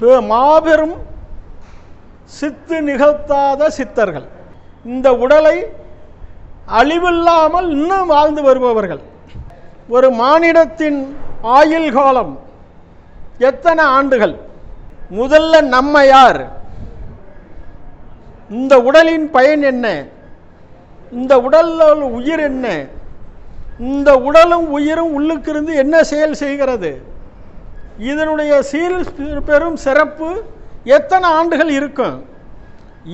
பெ- மாபெரும் சித்து நிகழ்த்தாத சித்தர்கள். இந்த உடலை அழிவில்லாமல் இன்னும் வாழ்ந்து வருபவர்கள். ஒரு மானிடத்தின் ஆயுள் காலம் எத்தனை ஆண்டுகள்? முதல்ல நம்ம யார்? இந்த உடலின் பயன் என்ன? இந்த உடலில் உயிர் என்ன? இந்த உடலும் உயிரும் உள்ளுக்கிருந்து என்ன செயல் செய்கிறது? இதனுடைய சீல் பெரும் சிறப்பு எத்தனை ஆண்டுகள் இருக்கும்?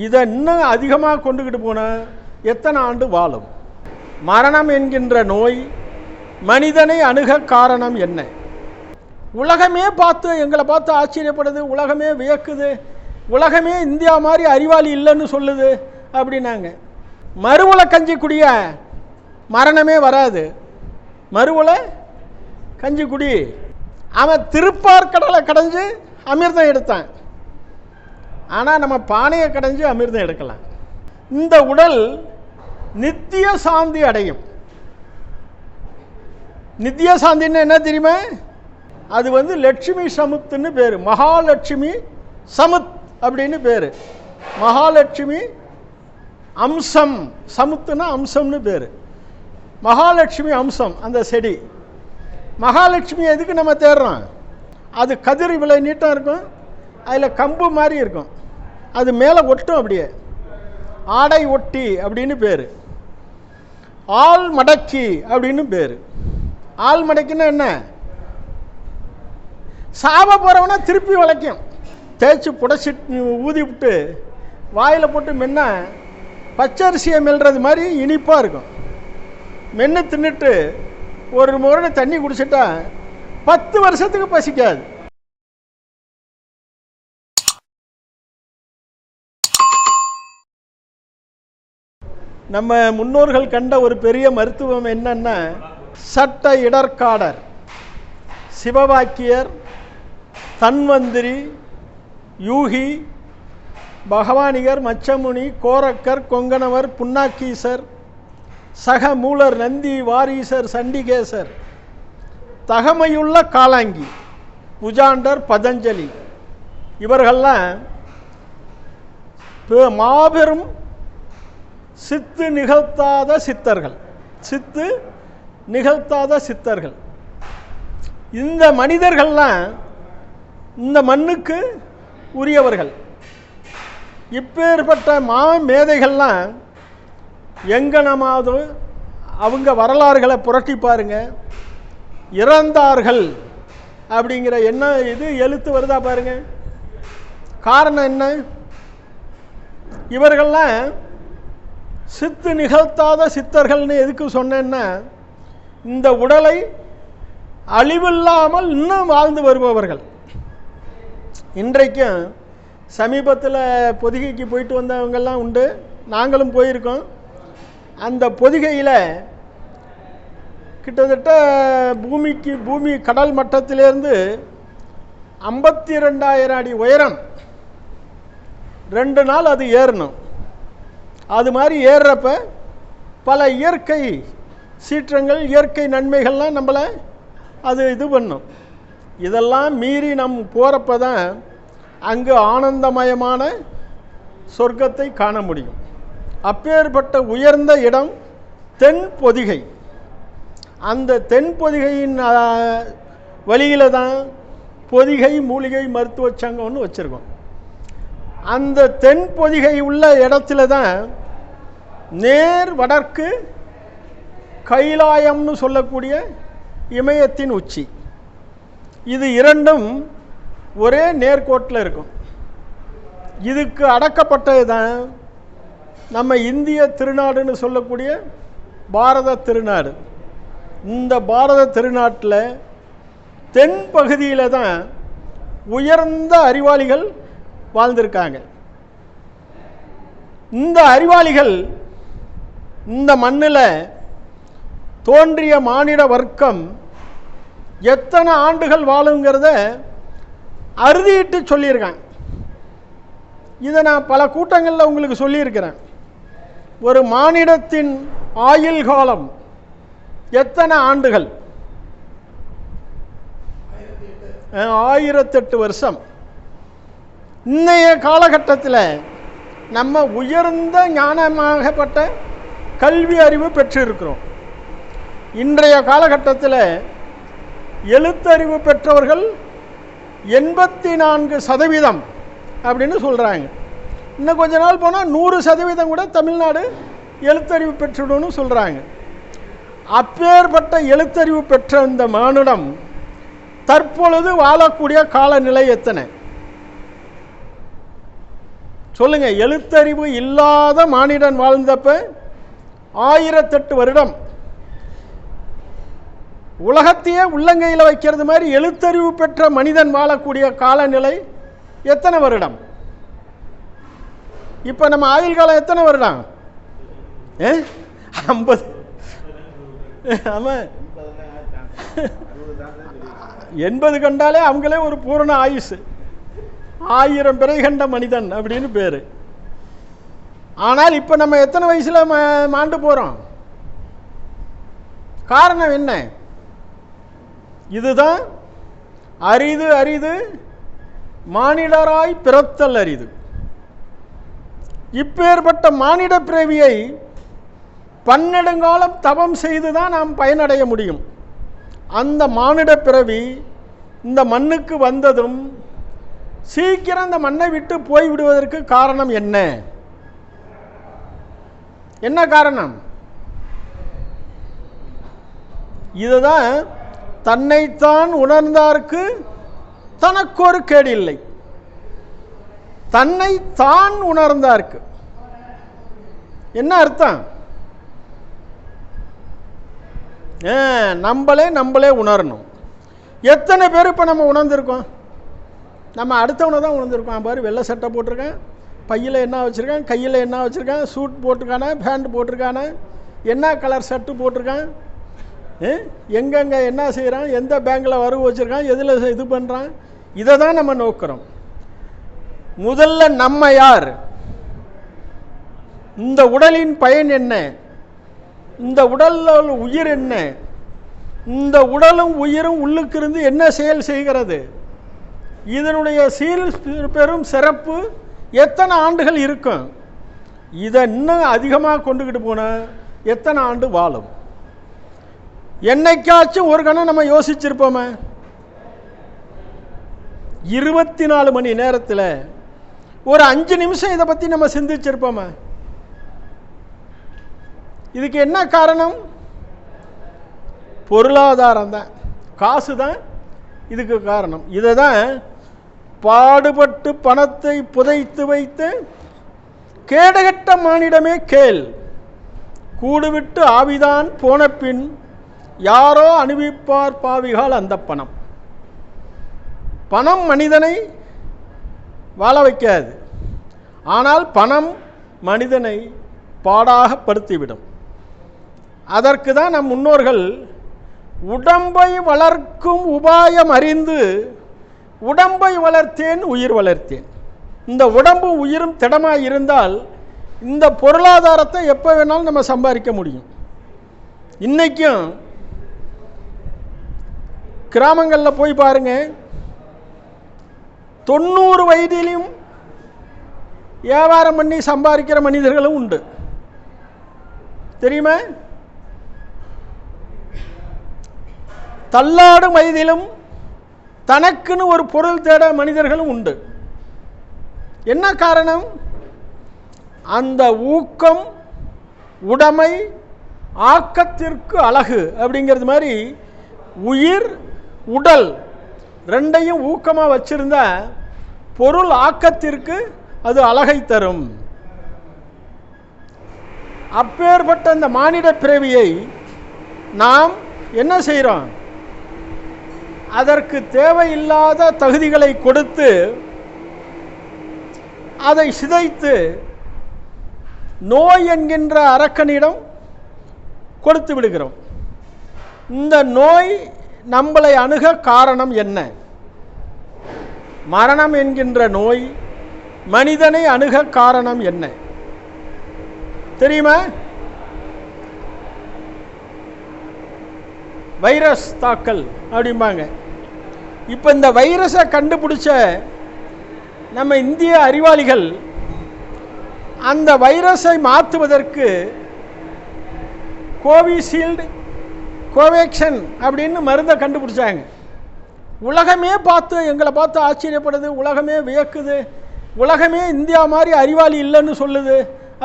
இதை இன்னும் அதிகமாக கொண்டுக்கிட்டு போனால் எத்தனை ஆண்டு வாழும்? மரணம் என்கின்ற நோய் மனிதனை அணுக காரணம் என்ன? உலகமே பார்த்து எங்களை பார்த்து ஆச்சரியப்படுது உலகமே வியக்குது உலகமே இந்தியா மாதிரி அறிவாளி இல்லைன்னு சொல்லுது அப்படின்னாங்க. மறுவலை கஞ்சி குடிய மரணமே வராது. மறுவலை கஞ்சி குடி அவன் திருப்பார்கடலை கடைஞ்சு அமிர்தம் எடுத்தான். ஆனால் நம்ம பானையை கடைஞ்சு அமிர்தம் எடுக்கலாம். இந்த உடல் நித்திய சாந்தி அடையும். நித்திய சாந்தின்னு என்ன தெரியுமா? அது வந்து லட்சுமி சமுத்துன்னு பேர். மகாலட்சுமி சமுத் அப்படின்னு பேர். மகாலட்சுமி அம்சம் சமுத்துனா அம்சம்னு பேர். மகாலட்சுமி அம்சம் அந்த செடி. மகாலட்சுமி எதுக்கு நம்ம தேடுறோம்? அது கதிர் இவ்வளோ நீட்டம் இருக்கும் அதில் கம்பு மாதிரி இருக்கும். அது மேலே ஒட்டும் அப்படியே. ஆடை ஒட்டி அப்படின்னு பேர். ஆள் மடக்கி அப்படின்னு பேர். ஆள் மடக்கின்னா என்ன? சாவ போகிறவனா திருப்பி வளைக்கும். தேய்ச்சி புடச்சிட்டு ஊதி விட்டு வாயில் போட்டு மென்ன பச்சரிசியை மெல்றது மாதிரி இனிப்பாக இருக்கும். மென்று தின்னுட்டு ஒரு முறை தண்ணி குடிச்சிட்டா பத்து வருஷத்துக்கு பசிக்காது. நம்ம முன்னோர்கள் கண்ட ஒரு பெரிய மருத்துவம் என்னன்னா சட்ட இடர்காடர். சிவவாக்கியர் தன்வந்திரி யூகி பகவானிகர் மச்சமுனி கோரக்கர் கொங்கணவர் புன்னாக்கீசர் சக மூலர் நந்தி வாரீசர் சண்டிகேசர். தகமையுள்ள காலாங்கி புஜாண்டர் பதஞ்சலி. இவர்கள்லாம் பெ- மாபெரும் சித்து நிகழ்த்தாத சித்தர்கள். சித்து நிகழ்த்தாத சித்தர்கள். இந்த மனிதர்கள்லாம் இந்த மண்ணுக்கு உரியவர்கள். இப்பேற்பட்ட மா மேதைகள்லாம் எங்கனமாவது அவங்க வரலாறுகளை புரட்டி பாருங்க. இறந்தார்கள் அப்படிங்கிற என்ன இது? எழுத்து வருதா பாருங்க. காரணம் என்ன? இவர்கள்லாம் சித்து நிகழ்த்தாத சித்தர்கள்னு எதுக்கு சொன்னேன்னா இந்த உடலை அழிவில்லாமல் இன்னும் வாழ்ந்து வருபவர்கள். இன்றைக்கும் சமீபத்தில் பொதிகைக்கு போயிட்டு வந்தவங்கெல்லாம் உண்டு. நாங்களும் போயிருக்கோம். அந்த பொதிகையில் கிட்டத்தட்ட பூமிக்கு பூமி கடல் மட்டத்திலேருந்து ஐம்பத்தி ரெண்டாயிரம் அடி உயரம். ரெண்டு நாள் அது ஏறணும். அது மாதிரி ஏறுறப்ப பல இயற்கை சீற்றங்கள் இயற்கை நன்மைகள்லாம் நம்மளை அது இது பண்ணும். இதெல்லாம் மீறி நம் போகிறப்ப தான் அங்கு ஆனந்தமயமான சொர்க்கத்தை காண முடியும். அப்பேற்பட்ட உயர்ந்த இடம் தென் பொதிகை. அந்த தென் பொதிகையின் வழியில் தான் பொதிகை மூலிகை மருத்துவ சங்கம்னு வச்சுருக்கோம். அந்த தென் பொதிகை உள்ள இடத்துல தான் நேர் வடக்கு கைலாயம்னு சொல்லக்கூடிய இமயத்தின் உச்சி. இது இரண்டும் ஒரே நேர்கோட்டில் இருக்கும். இதுக்கு அடக்கப்பட்டது தான் நம்ம இந்திய திருநாடுன்னு சொல்லக்கூடிய பாரத திருநாடு. இந்த பாரத திருநாட்டில் தென் பகுதியில் தான் உயர்ந்த அறிவாளிகள் வாழ்ந்திருக்காங்க. இந்த அறிவாளிகள் இந்த மண்ணில் தோன்றிய மானிட வர்க்கம் எத்தனை ஆண்டுகள் வாழுங்கிறத அறுதிட்டு சொல்லியிருக்காங்க. இதை நான் பல கூட்டங்களில் உங்களுக்கு சொல்லியிருக்கிறேன். ஒரு மானிடத்தின் ஆயுள் காலம் எத்தனை ஆண்டுகள்? ஆயிரத்தெட்டு வருஷம். இன்னைய காலகட்டத்தில் நம்ம உயர்ந்த ஞானமாகப்பட்ட கல்வி அறிவு பெற்றிருக்கிறோம். இன்றைய காலகட்டத்தில் எழுத்தறிவு பெற்றவர்கள் எண்பத்தி நான்கு சதவீதம் அப்படின்னு சொல்கிறாங்க இன்னும் கொஞ்ச நாள் போனால் நூறு சதவீதம் கூட தமிழ்நாடு எழுத்தறிவு பெற்றுடணும்னு சொல்கிறாங்க அப்பேற்பட்ட எழுத்தறிவு பெற்ற இந்த மானுடம் தற்பொழுது வாழக்கூடிய காலநிலை எத்தனை? சொல்லுங்கள் எழுத்தறிவு இல்லாத மானிடன் வாழ்ந்தப்ப ஆயிரத்தெட்டு வருடம். உலகத்தையே உள்ளங்கையில் வைக்கிறது மாதிரி எழுத்தறிவு பெற்ற மனிதன் வாழக்கூடிய காலநிலை எத்தனை வருடம்? இப்போ நம்ம ஆயுள் காலம் எத்தனை வருடம்? ஏ? ஐம்பது. ஆமாம் எண்பது கண்டாலே அவங்களே ஒரு பூரண ஆயுசு. ஆயிரம் பிறை கண்ட மனிதன் அப்படின்னு பேர். ஆனால் இப்போ நம்ம எத்தனை வயசில் மா- மாண்டு போகிறோம் காரணம் என்ன? இதுதான் அரிது அரிது மானிடராய் பிறத்தல் அரிது. இப்பேற்பட்ட மானிட பிறவியை பன்னெடுங்காலம் தவம் செய்து தான் நாம் பயனடைய முடியும். அந்த மானிட பிறவி இந்த மண்ணுக்கு வந்ததும் சீக்கிரம் இந்த மண்ணை விட்டு போய் விடுவதற்கு காரணம் என்ன? என்ன காரணம்? இதுதான் தன்னைத்தான் உணர்ந்தார்க்கு தனக்கொரு கேடு இல்லை தன்னை தான் உணர்ந்தார்க்கு. என்ன அர்த்தம்? ஆ, நம்மளே நம்மளே உணரணும். எத்தனை பேர் இப்போ நம்ம உணர்ந்திருக்கோம்? நம்ம அடுத்தவனை தான் உணர்ந்திருக்கோம். பாரு வெள்ளை சட்டை போட்டிருக்கேன் பையில் என்ன வச்சுருக்கான் கையில் என்ன வச்சுருக்கான் சூட் போட்டிருக்கானே பேண்ட் போட்டிருக்கானே என்ன கலர் ஷர்ட்டு போட்டிருக்கான்? எங்கெங்கே என்ன செய்கிறான் எந்த பேங்கில் வரவு வச்சுருக்கான் எதில் இது பண்ணுறான் இதை தான் நம்ம நோக்கிறோம். முதல்ல நம்ம யார்? இந்த உடலின் பயன் என்ன? இந்த உடலில் உயிர் என்ன? இந்த உடலும் உயிரும் உள்ளுக்கு இருந்து என்ன செயல் செய்கிறது? இதனுடைய சீல் பெரும் சிறப்பு எத்தனை ஆண்டுகள் இருக்கும்? இதை இன்னும் அதிகமாக கொண்டுக்கிட்டு போனால் எத்தனை ஆண்டு வாழும்? என்னைக்காச்சும் ஒரு கணம் நம்ம யோசிச்சிருப்போமே? இருபத்தி நாலு மணி நேரத்தில் ஒரு அஞ்சு நிமிஷம் இதை பற்றி நம்ம சிந்திச்சிருப்போமே. இதுக்கு என்ன காரணம்? பொருளாதாரம் தான். காசு தான் இதுக்கு காரணம். இதை தான் பாடுபட்டு பணத்தை புதைத்து வைத்து கேடகட்ட மானிடமே கேள். கூடுவிட்டு ஆவிதான் போன பின் யாரோ அனுபவிப்பார் பாவிகால் அந்த பணம். பணம் மனிதனை வாழ வைக்காது. ஆனால் பணம் மனிதனை பாடாகப்படுத்திவிடும். அதற்கு தான் நம் முன்னோர்கள் உடம்பை வளர்க்கும் உபாயம் அறிந்து உடம்பை வளர்த்தேன் உயிர் வளர்த்தேன். இந்த உடம்பு உயிரும் திடமாக இருந்தால் இந்த பொருளாதாரத்தை எப்போ வேணாலும் நம்ம சம்பாதிக்க முடியும். இன்றைக்கும் கிராமங்களில் போய் பாருங்கள் தொண்ணூறு வயதிலும் வியாபாரம் பண்ணி சம்பாதிக்கிற மனிதர்களும் உண்டு. தெரியுமா? தள்ளாடும் வயதிலும் தனக்குன்னு ஒரு பொருள் தேட மனிதர்களும் உண்டு. என்ன காரணம்? அந்த ஊக்கம் உடைமை ஆக்கத்திற்கு அழகு அப்படிங்கிறது மாதிரி உயிர் உடல் ரெண்டையும் ஊக்கமாக வச்சிருந்தா பொருள் ஆக்கத்திற்கு அது அழகை தரும். அப்பேற்பட்ட இந்த மானிட பிறவியை நாம் என்ன செய்கிறோம் அதற்கு தேவையில்லாத தகுதிகளை கொடுத்து அதை சிதைத்து நோய் என்கின்ற அரக்கனிடம் கொடுத்து விடுகிறோம். இந்த நோய் நம்மளை அணுக காரணம் என்ன? மரணம் என்கின்ற நோய் மனிதனை அணுக காரணம் என்ன? தெரியுமா? வைரஸ் தாக்கல் அப்படிம்பாங்க. இப்போ இந்த வைரஸை கண்டுபிடிச்ச நம்ம இந்திய அறிவாளிகள் அந்த வைரஸை மாற்றுவதற்கு கோவிஷீல்டு கோவேக்ஷன் அப்படின்னு மருந்தை கண்டுபிடிச்சாங்க. உலகமே பார்த்து எங்களை பார்த்து ஆச்சரியப்படுது உலகமே வியக்குது உலகமே இந்தியா மாதிரி அறிவாளி இல்லைன்னு சொல்லுது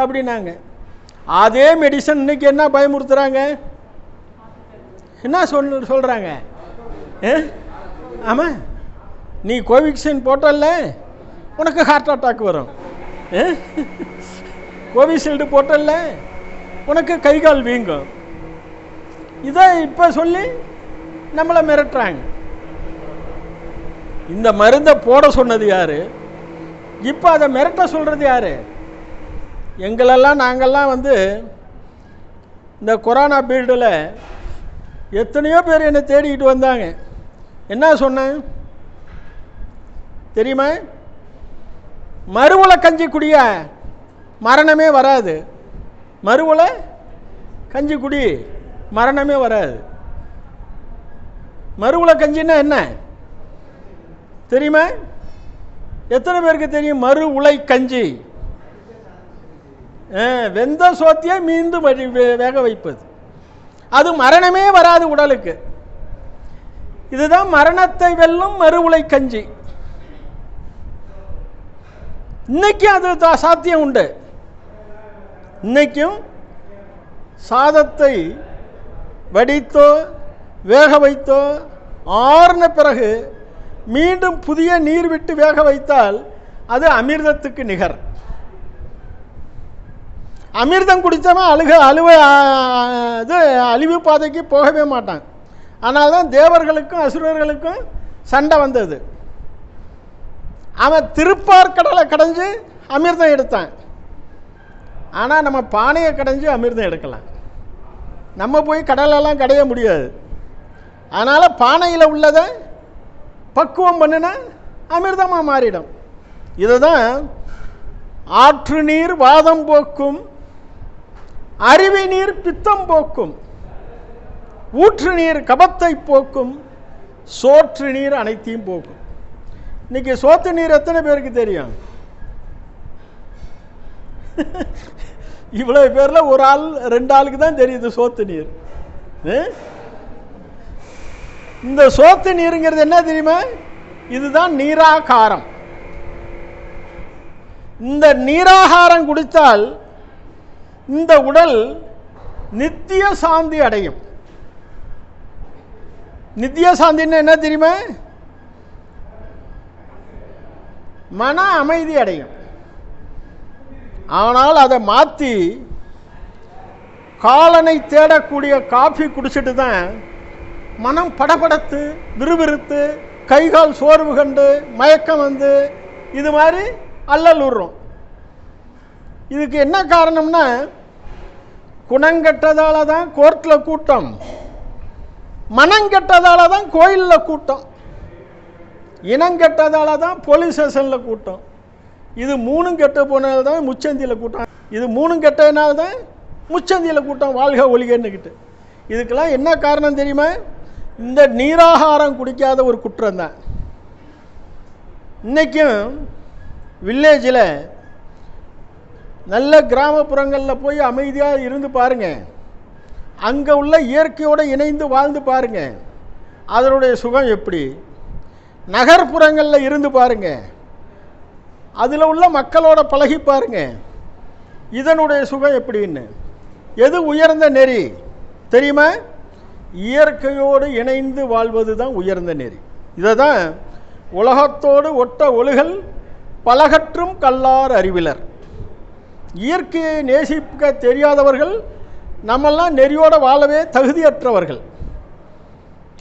அப்படின்னாங்க. அதே மெடிசன் இன்னைக்கு என்ன பயமுறுத்துகிறாங்க என்ன சொல் சொல்கிறாங்க ஆமாம் நீ கோவிக்சின் போட்டல்ல உனக்கு ஹார்ட் அட்டாக் வரும். கோவிஷீல்டு போட்டல உனக்கு கை கால் வீங்கும். இதை இப்போ சொல்லி நம்மளை மிரட்டுறாங்க. இந்த மருந்தை போட சொன்னது யாரு? இப்போ அதை மிரட்ட சொல்கிறது யாரு? எங்களெல்லாம் நாங்கள்லாம் வந்து இந்த கொரோனா பீல்டில் எத்தனையோ பேர் என்னை தேடிக்கிட்டு வந்தாங்க. என்ன சொன்னேன்? தெரியுமா? மறுவுல கஞ்சி குடிய மரணமே வராது. மறுவுல கஞ்சி குடி மரணமே வராது. மறுகுல கஞ்சின்னா என்ன? தெரியுமா? எத்தனை பேருக்கு தெரியும் மறு உலை கஞ்சி? ஆ, வெந்த சோத்தியை மீந்து வே- வேக வைப்பது. அது மரணமே வராது உடலுக்கு. இதுதான் மரணத்தை வெல்லும் மறு உலை கஞ்சி. இன்னைக்கும் அது சாத்தியம் உண்டு. இன்னைக்கும் சாதத்தை வடித்தோ வேக வைத்தோ ஆறுன பிறகு மீண்டும் புதிய நீர் விட்டு வேக வைத்தால் அது அமிர்தத்துக்கு நிகர். அமிர்தம் குடித்தவன் அழுக அழுவ இது அழிவு பாதைக்கு போகவே மாட்டான். ஆனால் தான் தேவர்களுக்கும் அசுரர்களுக்கும் சண்டை வந்தது. அவன் திருப்பார் கடலை கடைஞ்சு அமிர்தம் எடுத்தான். ஆனால் நம்ம பானையை கடைஞ்சு அமிர்தம் எடுக்கலாம். நம்ம போய் கடலெல்லாம் கடைய முடியாது. அதனால் பானையில் உள்ளதை பக்குவம் பண்ணினா அமிர்தமாக மாறிடும். இதுதான் ஆற்று நீர் வாதம் போக்கும் அருவி நீர் பித்தம் போக்கும் ஊற்று நீர் கபத்தை போக்கும் சோற்று நீர் அனைத்தையும் போக்கும். இன்னைக்கு சோற்று நீர் எத்தனை பேருக்கு தெரியும்? இவ்வளவு பேர்ல ஒரு ஆள் ரெண்டு ஆளுக்கு தான் தெரியுது சோத்து நீர். இந்த சோத்து நீருங்கிறது என்ன தெரியுமா? இதுதான் நீராகாரம். இந்த நீராகாரம் குடித்தால் இந்த உடல் நித்திய சாந்தி அடையும். நித்திய சாந்தின்னு என்ன தெரியுமா? மன அமைதி அடையும். ஆனால் அதை மாற்றி காலனை தேடக்கூடிய காஃபி குடிச்சிட்டு தான் மனம் படபடத்து விறுவிறுத்து கைகால் சோர்வு கண்டு மயக்கம் வந்து இது மாதிரி அல்லல் விடுறோம் இதுக்கு என்ன காரணம்னா குணங்கெட்டதால தான் கோர்ட்டில் கூட்டம் மனங்கெட்டதால தான் கோயிலில் கூட்டம் இனங்கெட்டதால தான் போலீஸ் ஸ்டேஷனில் கூட்டம். இது மூணும் கெட்ட போனால் தான் முச்சந்தியில் கூட்டம். இது மூணும் கெட்டதுனால தான் முச்சந்தியில் கூட்டம் வாழ்க ஒலிகன்னுக்கிட்டு இதுக்கெல்லாம் என்ன காரணம் தெரியுமா? இந்த நீராகாரம் குடிக்காத ஒரு குற்றம் தான். இன்றைக்கும் வில்லேஜில் நல்ல கிராமப்புறங்களில் போய் அமைதியாக இருந்து பாருங்க. அங்கே உள்ள இயற்கையோடு இணைந்து வாழ்ந்து பாருங்கள் அதனுடைய சுகம் எப்படி? நகர்ப்புறங்களில் இருந்து பாருங்கள் அதில் உள்ள மக்களோட பழகி பாருங்க. இதனுடைய சுகம் எப்படின்னு எது உயர்ந்த நெறி? தெரியுமா? இயற்கையோடு இணைந்து வாழ்வது தான் உயர்ந்த நெறி. இதை தான் உலகத்தோடு ஒட்ட ஒழுகல் பலகற்றும் கல்லார் அறிவிலர். இயற்கையை நேசிக்க தெரியாதவர்கள் நம்மெல்லாம் நெறியோடு வாழவே தகுதியற்றவர்கள்.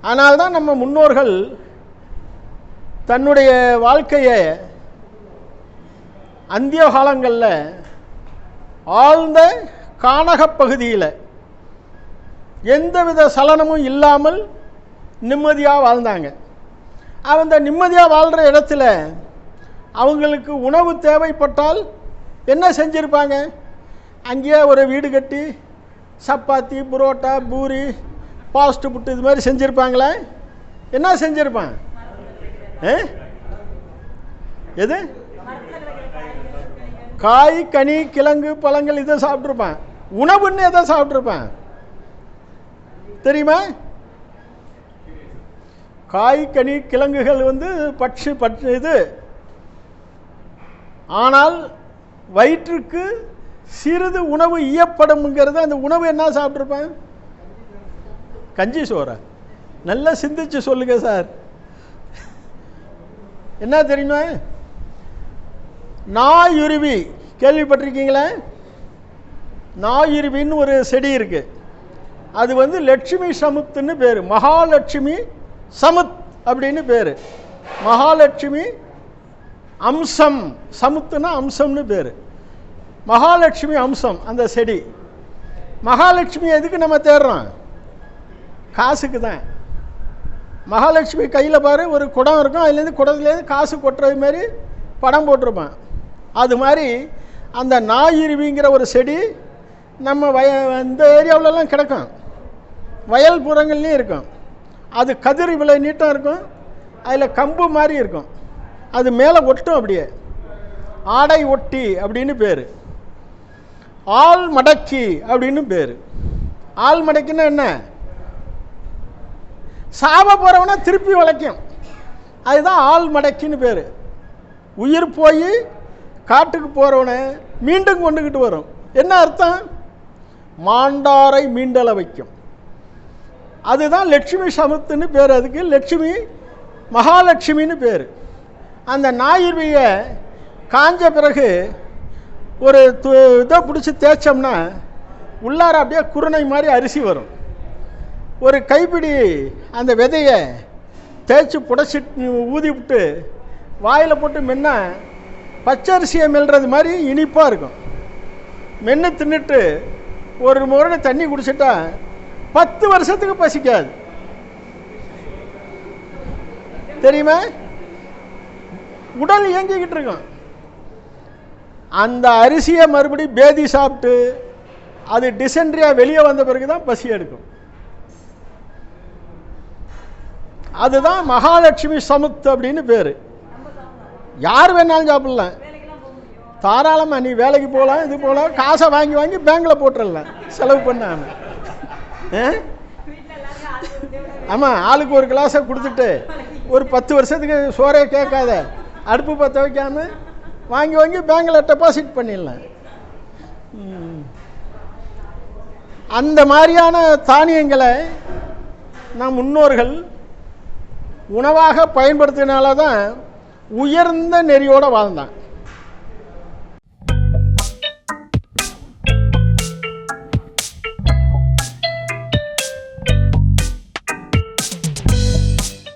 ஆனால் தான் நம்ம முன்னோர்கள் தன்னுடைய வாழ்க்கையை அந்திய காலங்களில் ஆழ்ந்த கானகப்பகுதியில் எந்தவித சலனமும் இல்லாமல் நிம்மதியாக வாழ்ந்தாங்க. அந்த நிம்மதியாக வாழ்கிற இடத்துல அவங்களுக்கு உணவு தேவைப்பட்டால் என்ன செஞ்சுருப்பாங்க? அங்கேயே ஒரு வீடு கட்டி சப்பாத்தி புரோட்டா பூரி பாஸ்ட் புட்டு இது மாதிரி செஞ்சுருப்பாங்களே? என்ன செஞ்சுருப்பான்? ஆ? எது? காய் கனி கிழங்கு பழங்கள் இதை சாப்பிட்ருப்பேன் உணவுன்னு எதை சாப்பிட்ருப்பேன் தெரியுமா? காய் கனி கிழங்குகள் வந்து பட்சு பட்சு இது. ஆனால் வயிற்றுக்கு சிறிது உணவு ஈயப்படும்ங்கிறத அந்த உணவு என்ன சாப்பிட்ருப்பேன் கஞ்சி சோறா. நல்லா சிந்திச்சு சொல்லுங்க சார். என்ன தெரியுமா? நாயுருவி. கேள்விப்பட்டிருக்கீங்களே? நாயுருவின்னு ஒரு செடி இருக்குது அது வந்து லட்சுமி சமுத்துன்னு பேர். மகாலட்சுமி சமுத் அப்படின்னு பேர். மகாலட்சுமி அம்சம் சமுத்துனா அம்சம்னு பேர். மகாலட்சுமி அம்சம் அந்த செடி. மகாலட்சுமி எதுக்கு நம்ம தேடுறோம்? காசுக்கு தான். மகாலட்சுமி கையில் பாரு ஒரு குடம் இருக்கும். அதுலேருந்து குடத்துலேருந்து காசு கொட்டுறது மாதிரி படம் போட்டிருப்பான். அது மாதிரி அந்த நாயிருவிங்கிற ஒரு செடி நம்ம வய இந்த ஏரியாவிலலாம் கிடக்கும். வயல் புறங்கள்லேயும் இருக்கும். அது கதிர் இவ்வளோ நீட்டம் இருக்கும். அதில் கம்பு மாதிரி இருக்கும். அது மேலே ஒட்டும் அப்படியே. ஆடை ஒட்டி அப்படின்னு பேர். ஆள் மடக்கி அப்படின்னு பேர். ஆள் மடக்கின்னா என்ன? சாப போகிறவனா திருப்பி வளைக்கும். அதுதான் ஆள் மடக்கின்னு பேர். உயிர் போய் காட்டுக்கு போகிறவனை மீண்டும் கொண்டுக்கிட்டு வரும். என்ன அர்த்தம்? மாண்டாரை மீண்டல வைக்கும். அதுதான் லட்சுமி சமத்துன்னு பேர். அதுக்கு லட்சுமி மகாலட்சுமின்னு பேர். அந்த ஞாயிற்வியை காஞ்ச பிறகு ஒரு து இதை பிடிச்சி தேய்ச்சோம்னா உள்ளார அப்படியே குருணை மாதிரி அரிசி வரும். ஒரு கைப்பிடி அந்த விதையை தேய்ச்சி புடச்சி ஊதி விட்டு வாயில் போட்டு மென்னா பச்சரிசியை மெல்றது மாதிரி இனிப்பாக இருக்கும். மென்று தின்னுட்டு ஒரு முறை தண்ணி குடிச்சிட்டா பத்து வருஷத்துக்கு பசிக்காது. தெரியுமா? உடல் இயங்கிக்கிட்டு இருக்கும். அந்த அரிசியை மறுபடி பேதி சாப்பிட்டு அது டிசென்ட்ரியா வெளியே வந்த பிறகு தான் பசி எடுக்கும். அதுதான் மகாலட்சுமி சமுத் அப்படின்னு பேர். யார் வேணாலும் சாப்பிடலாம். தாராளமாக நீ வேலைக்கு போகலாம் இது போகலாம் காசை வாங்கி வாங்கி பேங்கில் போட்டுடலாம் செலவு பண்ணாம. ஆமாம் ஆளுக்கு ஒரு கிளாஸை கொடுத்துட்டு ஒரு பத்து வருஷத்துக்கு சோறே கேட்காத. அடுப்பு பற்ற வைக்காம வாங்கி வாங்கி பேங்கில் டெபாசிட் பண்ணிடலாம். அந்த மாதிரியான தானியங்களை நம் முன்னோர்கள் உணவாக பயன்படுத்தினால தான் உயர்ந்த நெறியோடு வாழ்ந்தான்.